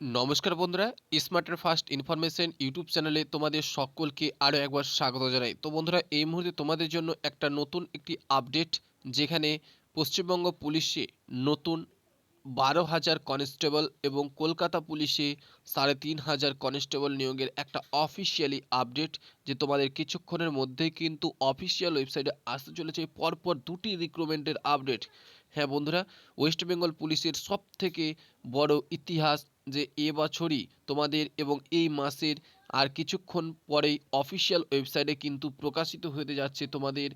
নমস্কার বন্ধুরা স্মার্টের first information YouTube চ্যানেলে তোমাদের সকলকে আরও একবার স্বাগত জানাই। তো বন্ধুরা, এই মুহূর্তে তোমাদের জন্য একটা নতুন একটি আপডেট যেখানে পশ্চিমবঙ্গ পুলিশে নতুন বারো হাজার কনস্টেবল এবং কলকাতা পুলিশে সাড়ে তিন হাজার কনস্টেবল নিয়োগের একটা অফিসিয়ালি আপডেট যে তোমাদের কিছুক্ষণের মধ্যেই কিন্তু অফিসিয়াল ওয়েবসাইটে আসতে চলেছে। পরপর দুটি রিক্রুটমেন্টের আপডেট হ্যাঁ বন্ধুরা ওয়েস্ট বেঙ্গল পুলিশের সব থেকে বড় ইতিহাস যে এবছরই তোমাদের এবং এই মাসের আর কিছুক্ষণ পরেই অফিসিয়াল ওয়েবসাইটে কিন্তু প্রকাশিত হতে যাচ্ছে তোমাদের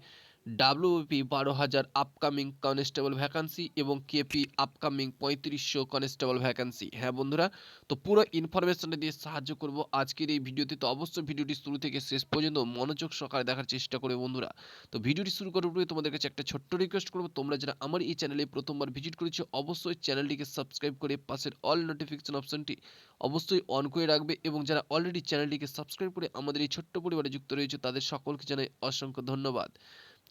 ডাব্লিউপি বারো হাজার আপকামিং কনস্টেবল ভ্যাকান্সি এবং কেপি আপকামিং পঁয়ত্রিশশো কনস্টেবল ভ্যাকান্সি হ্যাঁ বন্ধুরা, তো পুরো ইনফরমেশনটা দিয়ে সাহায্য করব আজকের এই ভিডিওতে। তো অবশ্যই ভিডিওটি শুরু থেকে শেষ পর্যন্ত মনোযোগ সহকারে দেখার চেষ্টা করে বন্ধুরা। তো ভিডিওটি শুরু করার পূর্বে তোমাদের কাছে একটা ছোট্ট রিকোয়েস্ট করব। তোমরা যারা আমার এই চ্যানেলে প্রথমবার ভিজিট করেছ, অবশ্যই চ্যানেলটিকে সাবস্ক্রাইব করে পাশের অল নোটিফিকেশন অপশনটি অবশ্যই অন করে রাখবে এবং যারা অলরেডি চ্যানেলটিকে সাবস্ক্রাইব করে আমাদের এই ছোট্ট পরিবারে যুক্ত রয়েছে, তাদের সকলকে জানাই অসংখ্য ধন্যবাদ।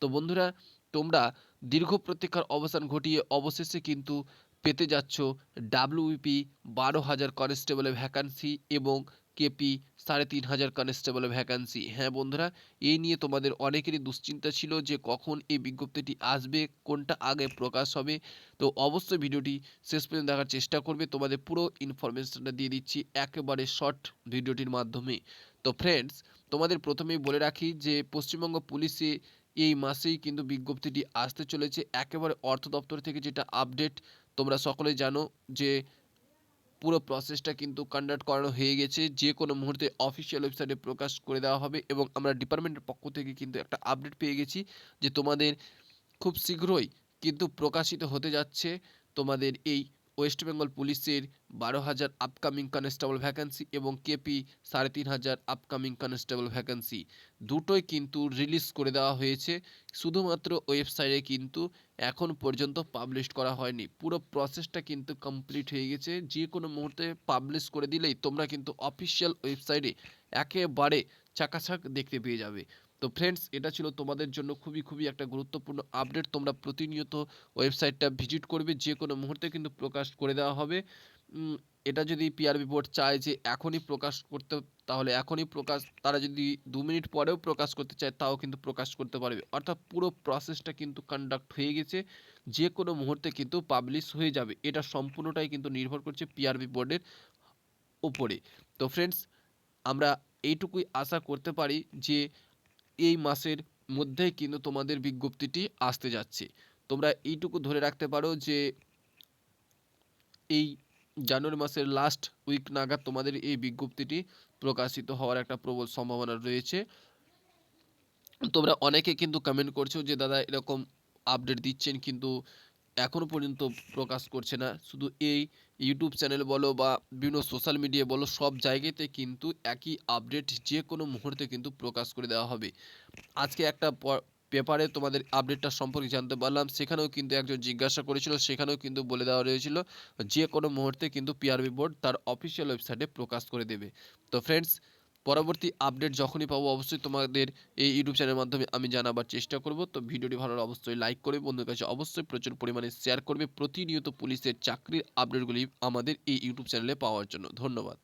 তো বন্ধুরা, তোমরা দীর্ঘ প্রতীক্ষার অবসান ঘটিয়ে অবশেষে কিন্তু পেতে যাচ্ছ ডাব্লিউপি বারো হাজার কনস্টেবলের ভ্যাকান্সি এবং কেপি সাড়ে তিন হাজার কনস্টেবলের ভ্যাকান্সি হ্যাঁ বন্ধুরা, এই নিয়ে তোমাদের অনেকেরই দুশ্চিন্তা ছিল যে কখন এই বিজ্ঞপ্তিটি আসবে, কোনটা আগে প্রকাশ হবে। তো অবশ্যই ভিডিওটি শেষ পর্যন্ত দেখার চেষ্টা করবে। তোমাদের পুরো ইনফরমেশনটা দিয়ে দিচ্ছি একেবারে শর্ট ভিডিওটির মাধ্যমে। তো ফ্রেন্ডস তোমাদের প্রথমেই বলে রাখি যে পশ্চিমবঙ্গ পুলিশে এই মাসেই কিন্তু বিজ্ঞপ্তিটি আসতে চলেছে। একেবারে অর্থ দপ্তর থেকে যেটা আপডেট তোমরা সকলেই জানো যে, পুরো প্রসেসটা কিন্তু কন্ডাক্ট করানো হয়ে গেছে। যে কোনো মুহূর্তে অফিসিয়াল ওয়েবসাইটে প্রকাশ করে দেওয়া হবে এবং আমরা ডিপার্টমেন্টের পক্ষ থেকে কিন্তু একটা আপডেট পেয়ে গেছি যে তোমাদের খুব শীঘ্রই কিন্তু প্রকাশিত হতে যাচ্ছে তোমাদের এই ওয়েস্ট বেঙ্গল পুলিশের বারো হাজার আপকামিং কনস্টেবল ভ্যাকান্সি এবং কেপি সাড়ে তিন হাজার আপকামিং কনস্টেবল ভ্যাকান্সি দুটোই কিন্তু রিলিজ করে দেওয়া হয়েছে। শুধুমাত্র ওয়েবসাইটে কিন্তু এখন পর্যন্ত পাবলিশ করা হয়নি। পুরো প্রসেসটা কিন্তু কমপ্লিট হয়ে গেছে। যে কোনো মুহূর্তে পাবলিশ করে দিলেই তোমরা কিন্তু অফিসিয়াল ওয়েবসাইটে একেবারে চাকাচাক দেখতে পেয়ে যাবে। তো ফ্রেন্ডস এটা ছিল তোমাদের জন্য খুবই খুবই একটা গুরুত্বপূর্ণ আপডেট তোমরা প্রতিনিয়ত ওয়েবসাইটটা ভিজিট করবে, যে কোনো মুহূর্তে কিন্তু প্রকাশ করে দেওয়া হবে। এটা যদি পিআরবি বোর্ড চায় যে এখনই প্রকাশ করতে, তাহলে এখনই প্রকাশ, তারা যদি দু মিনিট পরেও প্রকাশ করতে চায়, তাও কিন্তু প্রকাশ করতে পারবে। অর্থাৎ পুরো প্রসেসটা কিন্তু কন্ডাক্ট হয়ে গেছে, যে কোনো মুহূর্তে কিন্তু পাবলিশ হয়ে যাবে। এটা সম্পূর্ণটাই কিন্তু নির্ভর করছে পিআরবি বোর্ডের উপরে। তো ফ্রেন্ডস আমরা এইটুকুই আশা করতে পারি যে এই মাসের মধ্যে কিন্তু তোমাদের বিজ্ঞপ্তিটি আসতে যাচ্ছে। তোমরা এইটুকু ধরে রাখতে পারো যে, এই জানুয়ারি মাসের লাস্ট উইক নাগাদ তোমাদের এই বিজ্ঞপ্তিটি প্রকাশিত হওয়ার একটা প্রবল সম্ভাবনা রয়েছে। তোমরা অনেকে কিন্তু কমেন্ট করছ যে, দাদা এরকম আপডেট দিচ্ছেন কিন্তু এখনও পর্যন্ত প্রকাশ করছে না। শুধু এই ইউটিউব চ্যানেল বলো বা বিভিন্ন সোশ্যাল মিডিয়া বলো, সব জায়গাতে কিন্তু একই আপডেট যে কোনো মুহূর্তে কিন্তু প্রকাশ করে দেওয়া হবে। আজকে একটা পেপারে তোমাদের আপডেটটা সম্পর্কে জানতে পারলাম। সেখানেও কিন্তু একজন জিজ্ঞাসা করেছিল, সেখানেও কিন্তু বলে দেওয়া রয়েছিল যে কোনো মুহূর্তে কিন্তু পিআরবি বোর্ড তার অফিসিয়াল ওয়েবসাইটে প্রকাশ করে দেবে। তো ফ্রেন্ডস পরবর্তী আপডেট যখনই পাবো, অবশ্যই তোমাদের এই ইউটিউব চ্যানেলের মাধ্যমে আমি জানাবার চেষ্টা করব। তো ভিডিওটি ভালো অবশ্যই লাইক করবে বন্ধুর কাছে অবশ্যই প্রচুর পরিমাণে শেয়ার করবে। প্রতিনিয়ত পুলিশের চাকরির আপডেটগুলি আমাদের এই ইউটিউব চ্যানেলে পাওয়ার জন্য। ধন্যবাদ।